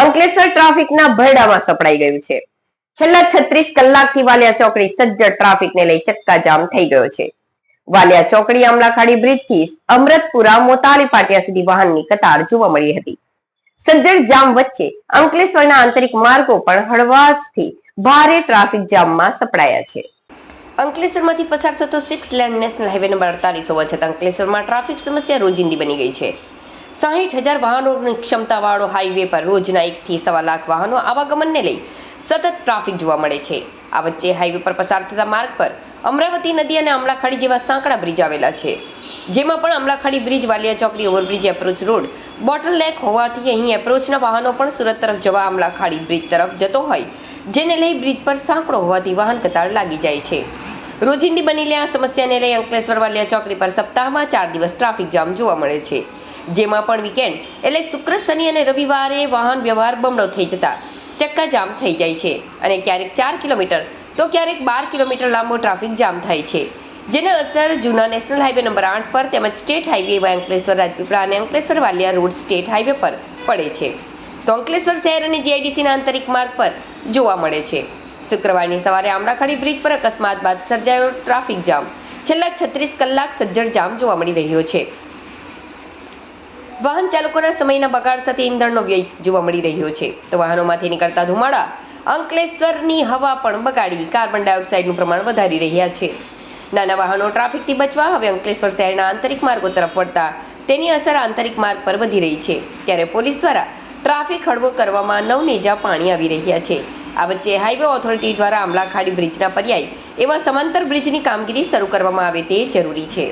અંકલેશ્વર ટ્રાફિકના ભરડામાં સપડાઈ ગયું છે. છેલ્લા છત્રીસ કલાકથી વાલિયા ચોકડી સજ્જડ ટ્રાફિકને લઈ ચક્કાજામ થઈ ગયો છે. વાલિયા ચોકડી આમલાખાડી બ્રિજથી અમૃતપુરા મોતાલી પાટિયા સુધી વાહનની કતાર જોવા મળી હતી. સજ્જડ જામ વચ્ચે અંકલેશ્વરના આંતરિક માર્ગો પણ હળવાશથી ભારે ટ્રાફિક જામમાં સપડાયા છે. અંકલેશ્વરમાંથી પસાર થતો six lane national highway number અડતાલીસ હોવા છતાં અંકલેશ્વરમાં ટ્રાફિક સમસ્યા રોજિંદી બની ગઈ છે. સાહીઠ હજાર વાહનોની ક્ષમતાવાળો હાઈવે પર રોજના એકથી સવા લાખ વાહનો આવાગમનને લઈ સતત ટ્રાફિક જોવા મળે છે. આ વચ્ચે હાઈવે પર પસાર થતા માર્ગ પર અમરાવતી નદી અને અમલાખાડી જેવા સાંકડા બ્રિજ આવેલા છે. જેમાં પણ અમલાખાડી બ્રિજ વાલિયા ચોકડી ઓવરબ્રિજ એપ્રોચ રોડ બોટલ નેક હોવાથી અહીં એપ્રોચના વાહનો પણ સુરત તરફ જવા અમલાખાડી બ્રિજ તરફ જતો હોય, જેને લઈ બ્રિજ પર સાંકડો હોવાથી વાહન કતાર લાગી જાય છે. રોજિંદી બનેલી આ સમસ્યાને લઈ અંકલેશ્વર, વાલિયા ચોકડી પર સપ્તાહમાં ચાર દિવસ ટ્રાફિક જામ જોવા મળે છે. જેમાં પણ વીકેન્ડ એટલે શુક્ર, શનિ અને રવિવારે વાહન વ્યવહાર બમણો થઈ જતા ચક્કાજામ થઈ જાય છે અને ક્યારેક ચાર કિલોમીટર તો ક્યારેક બાર કિલોમીટર લાંબો ટ્રાફિક જામ થાય છે. જેને અસર જૂના નેશનલ હાઈવે નંબર આઠ પર તેમજ સ્ટેટ હાઈવે એવા અંકલેશ્વર, રાજપીપળા અને Ankleshwar Valia road state highway પર પડે છે. તો અંકલેશ્વર શહેર અને જીઆઈડીસીના આંતરિક માર્ગ પર જોવા મળે છે. શુક્રવારની સવારે આમડાખાડી બ્રિજ પર અકસ્માત બાદ સર્જાયો ટ્રાફિક જામ. છેલ્લા છત્રીસ કલાક સજ્જડ જામ જોવા મળી રહ્યો છે. વાહન ચાલકોના સમયના બગાડ સાથે ઈંધણનો વ્યય જોવા મળી રહ્યો છે. તો વાહનોમાંથી નીકળતા ધુમાડા અંકલેશ્વરની હવા પણ બગાડી. કાર્બન ડાયોક્સાઇડનું પ્રમાણ વધારી રહ્યા છે. નાના વાહનો ટ્રાફિકથી બચવા હવે અંકલેશ્વર શહેરના આંતરિક માર્ગો તરફ વળતા તેની અસર આંતરિક માર્ગ પર વધી રહી છે. ત્યારે પોલીસ દ્વારા ટ્રાફિક હળવો કરવામાં નવનેજા પાણી આવી રહ્યા છે. આ વચ્ચે હાઈવે ઓથોરિટી દ્વારા આમલાખાડી બ્રિજના પર્યાય એવા સમાંતર બ્રિજની કામગીરી શરૂ કરવામાં આવે તે જરૂરી છે.